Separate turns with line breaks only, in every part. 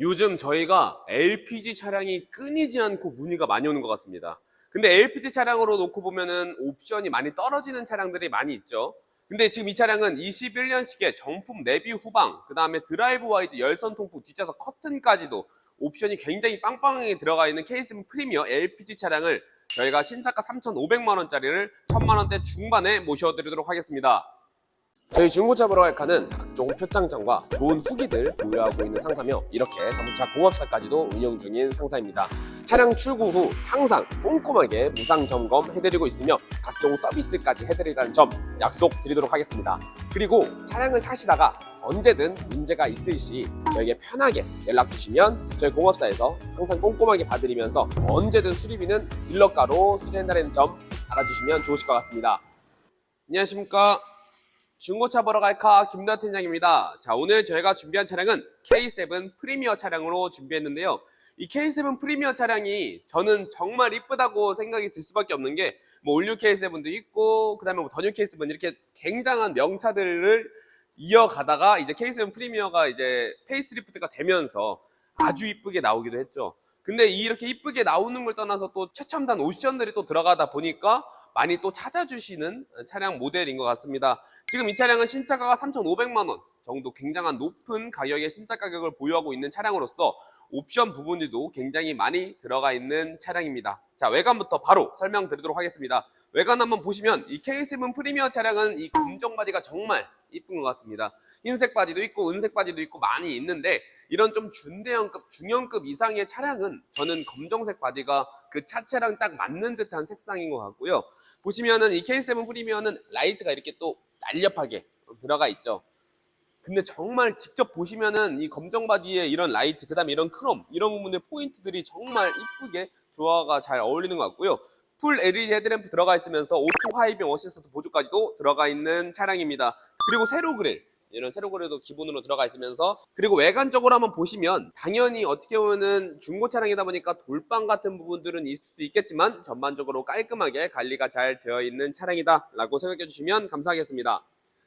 요즘 저희가 LPG 차량이 끊이지 않고 문의가 많이 오는 것 같습니다. 근데 LPG 차량으로 놓고 보면은 옵션이 많이 떨어지는 차량들이 많이 있죠. 근데 지금 이 차량은 21년식의 정품 내비 후방, 그 다음에 드라이브 와이즈 열선 통풍, 뒷좌석 커튼까지도 옵션이 굉장히 빵빵하게 들어가 있는 K7 프리미어 LPG 차량을 저희가 신차가 3,500만 원짜리를 1,000만 원대 중반에 모셔드리도록 하겠습니다. 저희 중고차 보러 갈 칸은 각종 표창장과 좋은 후기들 보유하고 있는 상사며 이렇게 자동차 공업사까지도 운영 중인 상사입니다. 차량 출고 후 항상 꼼꼼하게 무상 점검 해드리고 있으며 각종 서비스까지 해드리다는 점 약속 드리도록 하겠습니다. 그리고 차량을 타시다가 언제든 문제가 있을 시 저에게 편하게 연락 주시면 저희 공업사에서 항상 꼼꼼하게 봐드리면서 언제든 수리비는 딜러가로 수리한다는 점 알아주시면 좋으실 것 같습니다. 안녕하십니까. 중고차 보러 갈까 김나 팀장입니다. 자 오늘 저희가 준비한 차량은 K7 프리미어 차량으로 준비했는데요. 이 K7 프리미어 차량이 저는 정말 이쁘다고 생각이 들 수밖에 없는 게 뭐 올류 K7도 있고 그다음에 뭐 더뉴 K7 이렇게 굉장한 명차들을 이어가다가 이제 K7 프리미어가 이제 페이스리프트가 되면서 아주 이쁘게 나오기도 했죠. 근데 이렇게 이쁘게 나오는 걸 떠나서 또 최첨단 옵션들이 또 들어가다 보니까 많이 또 찾아주시는 차량 모델인 것 같습니다. 지금 이 차량은 신차가가 3,500만 원 정도 굉장한 높은 가격의 신차 가격을 보유하고 있는 차량으로서 옵션 부분들도 굉장히 많이 들어가 있는 차량입니다. 자 외관부터 바로 설명드리도록 하겠습니다. 외관 한번 보시면 이 K7 프리미어 차량은 이 금정 바디가 정말 이쁜 것 같습니다. 흰색 바디도 있고 은색 바디도 있고 많이 있는데 이런 좀 준대형급, 중형급 이상의 차량은 저는 검정색 바디가 그 차체랑 딱 맞는 듯한 색상인 것 같고요. 보시면은 이 K7 프리미어는 라이트가 이렇게 또 날렵하게 들어가 있죠. 근데 정말 직접 보시면은 이 검정 바디에 이런 라이트, 그 다음에 이런 크롬, 이런 부분의 포인트들이 정말 이쁘게 조화가 잘 어울리는 것 같고요. 풀 LED 헤드램프 들어가 있으면서 오토 하이빙 어시스트 보조까지도 들어가 있는 차량입니다. 그리고 세로 그릴, 이런 세로 그릴도 기본으로 들어가 있으면서 그리고 외관적으로 한번 보시면 당연히 어떻게 보면은 중고 차량이다 보니까 돌빵 같은 부분들은 있을 수 있겠지만 전반적으로 깔끔하게 관리가 잘 되어 있는 차량이다 라고 생각해 주시면 감사하겠습니다.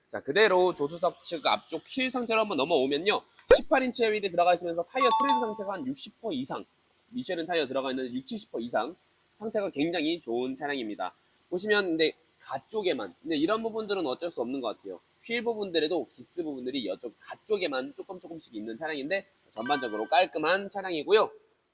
자 그대로 조수석 측 앞쪽 휠 상태로 한번 넘어오면요. 18인치의 휠이 들어가 있으면서 타이어 트레드 상태가 한 60% 이상 미쉐린 타이어 들어가 있는 60, 70% 이상 상태가 굉장히 좋은 차량입니다. 보시면 근데 가쪽에만 근데 이런 부분들은 어쩔 수 없는 것 같아요 휠 부분들에도 기스 부분들이 이쪽 가쪽에만 조금 조금씩 있는 차량인데 전반적으로 깔끔한 차량이고요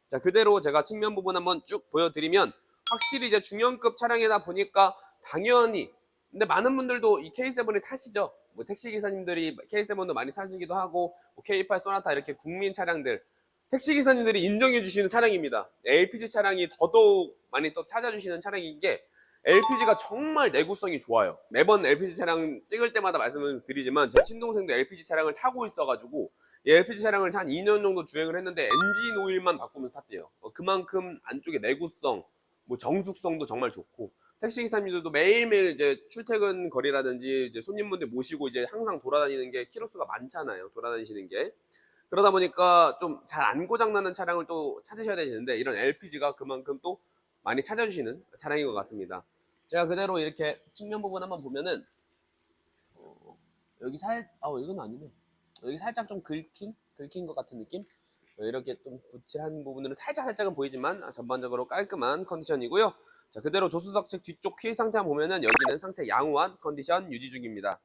자 그대로 제가 측면 부분 한번 쭉 보여드리면 확실히 이제 중형급 차량이다 보니까 당연히 근데 많은 분들도 이 K7을 타시죠. 뭐 택시 기사님들이 K7도 많이 타시기도 하고 뭐 K8 소나타 이렇게 국민 차량들 택시 기사님들이 인정해 주시는 차량입니다. LPG 차량이 더더욱 많이 또 찾아주시는 차량인 게 LPG가 정말 내구성이 좋아요. 매번 LPG 차량 찍을 때마다 말씀을 드리지만 제 친동생도 LPG 차량을 타고 있어가지고 이 LPG 차량을 한 2년 정도 주행을 했는데 엔진 오일만 바꾸면서 탔대요. 어, 그만큼 안쪽에 내구성, 뭐 정숙성도 정말 좋고 택시 기사님들도 매일매일 이제 출퇴근 거리라든지 이제 손님분들 모시고 이제 항상 돌아다니는 게 키로수가 많잖아요. 돌아다니시는 게. 그러다 보니까 좀 잘 안 고장나는 차량을 또 찾으셔야 되시는데 이런 LPG가 그만큼 또 많이 찾아주시는 차량인 것 같습니다. 제가 그대로 이렇게 측면 부분 한번 보면은 어, 여기 살, 아 이건 아니네. 여기 살짝 좀 긁힌, 긁힌 것 같은 느낌? 어, 이렇게 좀 부칠한 부분들은 살짝 살짝은 보이지만 전반적으로 깔끔한 컨디션이고요. 자 그대로 조수석 측 뒤쪽 휠 상태 한번 보면은 여기는 상태 양호한 컨디션 유지 중입니다.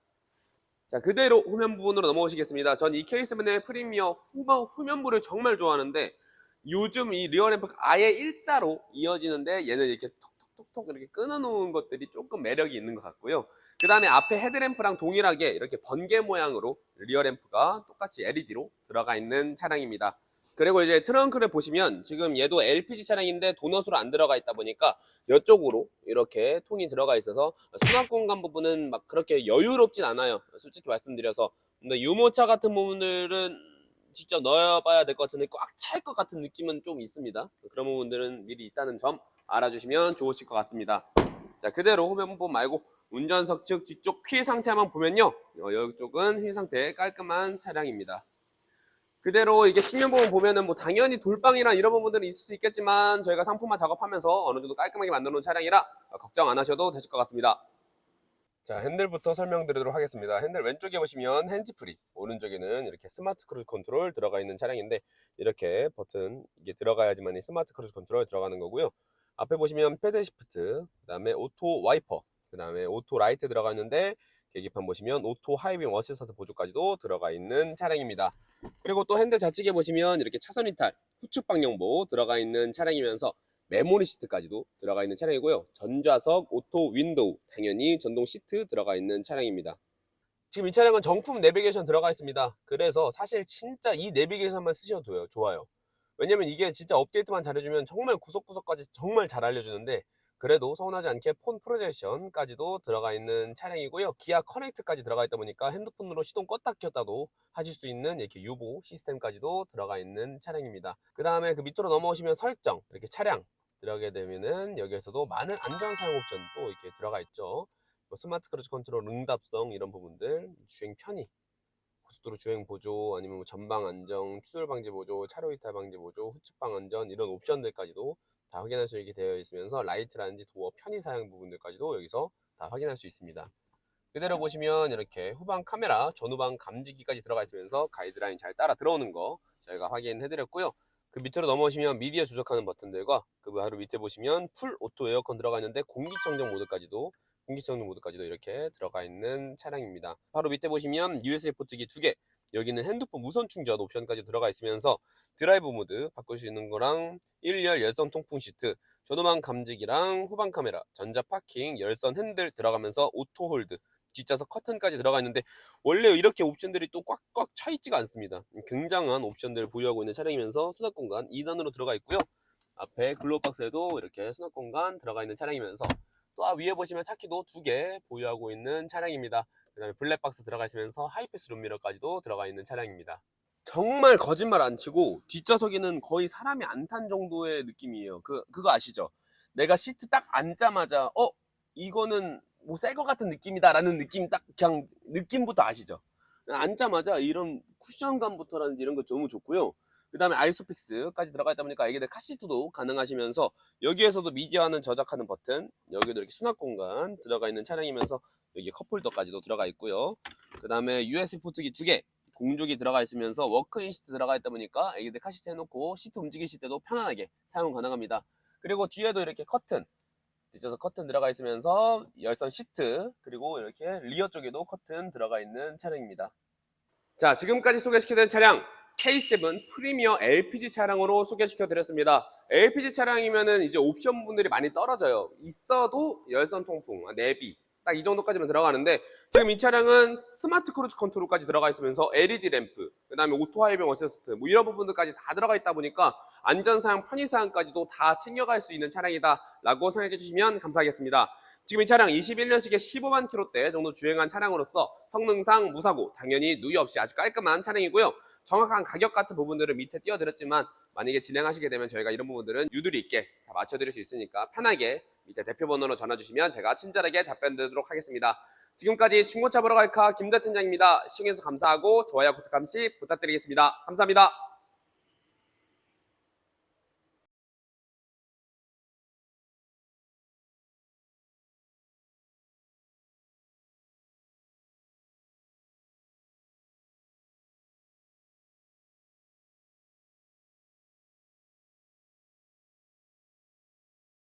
자 그대로 후면 부분으로 넘어오시겠습니다. 전이 K7의 프리미어 후면, 후면부를 정말 좋아하는데 요즘 이 리어램프가 아예 일자로 이어지는데 얘는 이렇게 톡톡 톡톡 이렇게 끊어놓은 것들이 조금 매력이 있는 것 같고요. 그 다음에 앞에 헤드램프랑 동일하게 이렇게 번개 모양으로 리어램프가 똑같이 LED로 들어가 있는 차량입니다. 그리고 이제 트렁크를 보시면 지금 얘도 LPG 차량인데 도넛으로 안 들어가 있다 보니까 이쪽으로 이렇게 통이 들어가 있어서 수납 공간 부분은 막 그렇게 여유롭진 않아요. 솔직히 말씀드려서. 근데 유모차 같은 부분들은 직접 넣어봐야 될 것 같은데 꽉 찰 것 같은 느낌은 좀 있습니다. 그런 부분들은 미리 있다는 점 알아주시면 좋으실 것 같습니다. 자 그대로 후면 부분 말고 운전석 측 뒤쪽 휠 상태 한번 보면요. 어, 이쪽은 휠 상태 깔끔한 차량입니다. 그대로 이게 측면 부분 보면은 뭐 당연히 돌방이랑 이런 부분들은 있을 수 있겠지만 저희가 상품화 작업하면서 어느 정도 깔끔하게 만들어 놓은 차량이라 걱정 안 하셔도 되실 것 같습니다. 자, 핸들부터 설명드리도록 하겠습니다. 핸들 왼쪽에 보시면 핸즈프리, 오른쪽에는 이렇게 스마트 크루즈 컨트롤 들어가 있는 차량인데 이렇게 버튼 이게 들어가야지만 이 스마트 크루즈 컨트롤 들어가는 거고요. 앞에 보시면 패드 시프트, 그 다음에 오토 와이퍼, 그 다음에 오토 라이트 들어가 있는데 계기판 보시면 오토 하이빙 어시스트 보조까지도 들어가 있는 차량입니다. 그리고 또 핸들 좌측에 보시면 이렇게 차선 이탈, 후측 방향보 들어가 있는 차량이면서 메모리 시트까지도 들어가 있는 차량이고요. 전좌석, 오토 윈도우, 당연히 전동 시트 들어가 있는 차량입니다. 지금 이 차량은 정품 내비게이션 들어가 있습니다. 그래서 사실 진짜 이 내비게이션만 쓰셔도. 좋아요. 왜냐면 이게 진짜 업데이트만 잘해주면 정말 구석구석까지 정말 잘 알려주는데 그래도 서운하지 않게 폰 프로젝션까지도 들어가 있는 차량이고요. 기아 커넥트까지 들어가 있다 보니까 핸드폰으로 시동 껐다 켰다도 하실 수 있는 이렇게 유보 시스템까지도 들어가 있는 차량입니다. 그 다음에 그 밑으로 넘어오시면 설정, 이렇게 차량 들어가게 되면은 여기에서도 많은 안전 사용 옵션 또 이렇게 들어가 있죠. 뭐 스마트 크루즈 컨트롤, 응답성 이런 부분들, 주행 편의, 고속도로 주행 보조, 아니면 뭐 전방 안정, 추돌 방지 보조, 차로 이탈 방지 보조, 후측방 안전 이런 옵션들까지도 다 확인할 수 있게 되어 있으면서 라이트라든지 도어 편의 사용 부분들까지도 여기서 다 확인할 수 있습니다. 그대로 보시면 이렇게 후방 카메라, 전후방 감지기까지 들어가 있으면서 가이드라인 잘 따라 들어오는 거 저희가 확인해 드렸고요. 그 밑으로 넘어오시면 미디어 조작하는 버튼들과 그 바로 밑에 보시면 풀 오토 에어컨 들어가 있는데 공기청정 모드까지도 공기청정 모드까지도 이렇게 들어가 있는 차량입니다. 바로 밑에 보시면 USB 포트기 두 개, 여기는 핸드폰 무선 충전 옵션까지 들어가 있으면서 드라이브 모드 바꿀 수 있는 거랑 1열 열선 통풍 시트, 전후방 감지기랑 후방 카메라, 전자 파킹, 열선 핸들 들어가면서 오토 홀드, 뒷좌석 커튼까지 들어가 있는데 원래 이렇게 옵션들이 또 꽉꽉 차 있지가 않습니다. 굉장한 옵션들을 보유하고 있는 차량이면서 수납 공간 2단으로 들어가 있고요. 앞에 글로박스에도 이렇게 수납 공간 들어가 있는 차량이면서 또앞 위에 보시면 차키도 두 개 보유하고 있는 차량입니다. 그 다음에 블랙박스 들어가 있으면서 하이패스 룸미러까지도 들어가 있는 차량입니다. 정말 거짓말 안 치고 뒷좌석에는 거의 사람이 안 탄 정도의 느낌이에요. 그, 그거 아시죠? 내가 시트 딱 앉자마자 어? 이거는 뭐 새 거 같은 느낌이다 라는 느낌 딱 그냥 느낌부터 아시죠? 앉자마자 이런 쿠션감부터라든지 이런 거 너무 좋고요. 그 다음에 아이소픽스까지 들어가 있다 보니까 애기들 카시트도 가능하시면서 여기에서도 미디어하는 저작하는 버튼 여기도 이렇게 수납 공간 들어가 있는 차량이면서 여기 컵홀더까지도 들어가 있고요. 그 다음에 USB 포트기 두개 공족이 들어가 있으면서 워크인 시트 들어가 있다 보니까 애기들 카시트 해놓고 시트 움직이실 때도 편안하게 사용 가능합니다. 그리고 뒤에도 이렇게 커튼 뒤져서 커튼 들어가 있으면서 열선 시트 그리고 이렇게 리어 쪽에도 커튼 들어가 있는 차량입니다. 자 지금까지 소개시켜드린 차량 K7 프리미어 LPG 차량으로 소개시켜 드렸습니다. LPG 차량이면은 이제 옵션 분들이 많이 떨어져요. 있어도 열선 통풍, 아, 내비 딱 이 정도까지만 들어가는데 지금 이 차량은 스마트 크루즈 컨트롤까지 들어가 있으면서 LED 램프, 그다음에 오토 하이빙 어시스트 뭐 이런 부분들까지 다 들어가 있다 보니까 안전 사양, 편의 사양까지도 다 챙겨갈 수 있는 차량이다라고 생각해 주시면 감사하겠습니다. 지금 이 차량 21년식에 15만 킬로대 정도 주행한 차량으로서 성능상 무사고 당연히 누이 없이 아주 깔끔한 차량이고요. 정확한 가격 같은 부분들을 밑에 띄워드렸지만 만약에 진행하시게 되면 저희가 이런 부분들은 유두리 있게 다 맞춰드릴 수 있으니까 편하게 밑에 대표 번호로 전화 주시면 제가 친절하게 답변드리도록 하겠습니다. 지금까지 중고차 보러 갈까 김대 팀장입니다. 시청해주셔서 감사하고 좋아요, 구독, 감시 부탁드리겠습니다. 감사합니다.